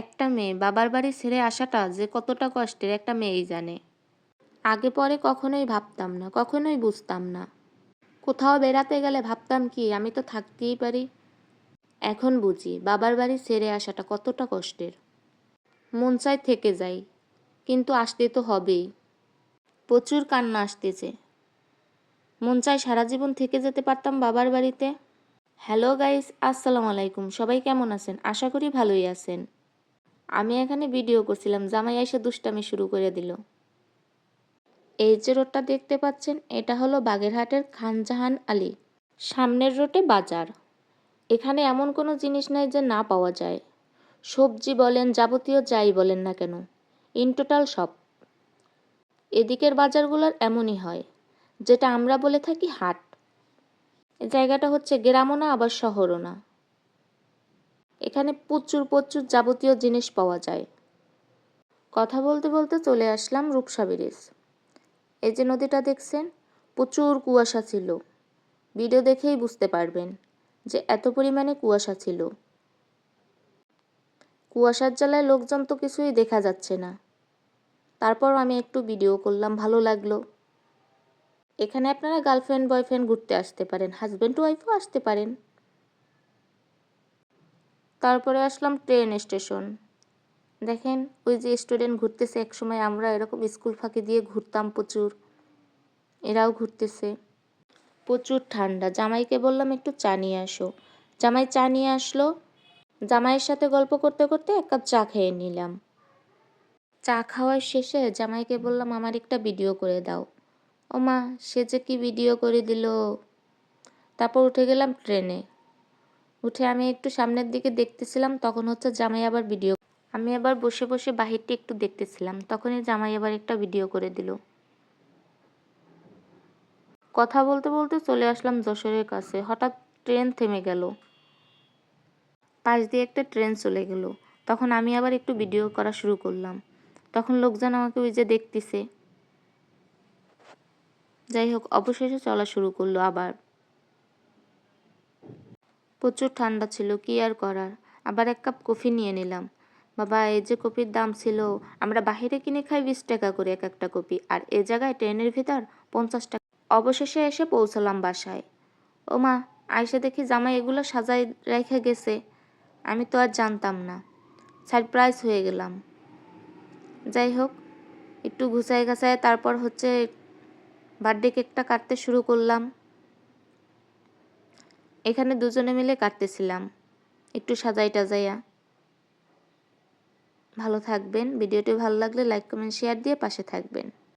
একটা মেয়ে, বাবার বাড়ি ছেড়ে আসাটা যে কতটা কষ্টের একটা মেয়েই জানে। আগে পরে কখনোই ভাবতাম না, কখনোই বুঝতাম না। কোথাও বেড়াতে গেলে ভাবতাম কি, আমি তো থাকতেই পারি। এখন বুঝি বাবার বাড়ি ছেড়ে আসাটা কতটা কষ্টের। মন চায় থেকে যাই, কিন্তু আসতে তো হবেই। প্রচুর কান্না আসতেছে। মন চায় সারা জীবন থেকে যেতে পারতাম বাবার বাড়িতে। হ্যালো গাইস, আসসালামু আলাইকুম। সবাই কেমন আছেন? আশা করি ভালোই আছেন। আমি এখানে ভিডিও করছিলাম, জামাই এসে দুষ্টামি শুরু করে দিল। এই যে রোডটা দেখতে পাচ্ছেন, এটা হলো বাগেরহাটের খানজাহান আলী। সামনের রোডে বাজার। এখানে এমন কোনো জিনিস নাই যে না পাওয়া যায়। সবজি বলেন, যাবতীয় যাই বলেন না কেন ইন টোটাল সব। এদিকের বাজারগুলোর এমনই হয়, যেটা আমরা বলে থাকি হাট। জায়গাটা হচ্ছে গ্রামও না, আবার শহরও না। এখানে প্রচুর প্রচুর যাবতীয় জিনিস পাওয়া যায়। কথা বলতে বলতে চলে আসলাম রূপসা ব্রিজ। এই যে নদীটা দেখছেন, প্রচুর কুয়াশা ছিল। ভিডিও দেখেই বুঝতে পারবেন যে এত পরিমাণে কুয়াশা ছিল। কুয়াশার জ্বালায় লোকজন তো কিছুই দেখা যাচ্ছে না। তারপর আমি একটু ভিডিও করলাম, ভালো লাগল। এখানে আপনারা গার্লফ্রেন্ড, বয়ফ্রেন্ড ঘুরতে আসতে পারেন, হাজব্যান্ড, ওয়াইফও আসতে পারেন। তারপরে আসলাম ট্রেন স্টেশন। দেখেন, ওই যে স্টুডেন্ট ঘুরতেছে একসময়, আমরা এরকম স্কুল ফাঁকি দিয়ে ঘুরতাম প্রচুর। এরাও ঘুরতেছে। প্রচুর ঠান্ডা। জামাইকে বললাম, একটু চা নিয়ে আসো। জামাই চা নিয়ে আসলো। জামাইয়ের সাথে গল্প করতে করতে এক কাপ চা খেয়ে নিলাম। চা খাওয়ার শেষে জামাইকে বললাম, আমার একটা ভিডিও করে দাও। ও মা সে যে কি ভিডিও করে দিল? তারপর উঠে গেলাম ট্রেনে। উঠে আমি একটু সামনের দিকে দেখতেছিলাম, তখন হচ্ছে জামাই আবার ভিডিও আমি আবার বসে বসে বাহিরটা একটু দেখতেছিলাম, তখনই জামাই আবার একটা ভিডিও করে দিল। কথা বলতে বলতে চলে আসলাম যশোরের কাছে, হঠাৎ ট্রেন থেমে গেল। পাশ দিয়ে একটা ট্রেন চলে গেল, তখন আমি আবার একটু ভিডিও করা শুরু করলাম। তখন লোকজন আমাকে ওই যে দেখতেছে। যাই হোক, অবশেষে চলা শুরু করল আবার। প্রচুর ঠান্ডা ছিল, কি আর করার? আবার এক কাপ কফি নিয়ে নিলাম। বাবা, এই যে কপির দাম ছিল, আমরা বাহিরে কিনে খাই বিশ টাকা করে এক একটা কপি, আর এ জায়গায় ট্রেনের ভিতর পঞ্চাশ টাকা। অবশেষে এসে পৌঁছলাম বাসায়। ও মা আইসে দেখি জামাই এগুলো সাজাই রেখে গেছে। আমি তো আর জানতাম না। সারপ্রাইজ হয়ে গেলাম। যাই হোক, একটু ঘুষায় ঘাসায় তারপর হচ্ছে বার্থডে কেকটা কাটতে শুরু করলাম। এখানে দুজনে মিলে কাটতেছিলাম। একটু সাজাই টাজাইয়া। ভালো থাকবেন। ভিডিওটি ভালো লাগলে লাইক, কমেন্ট, শেয়ার দিয়ে পাশে থাকবেন।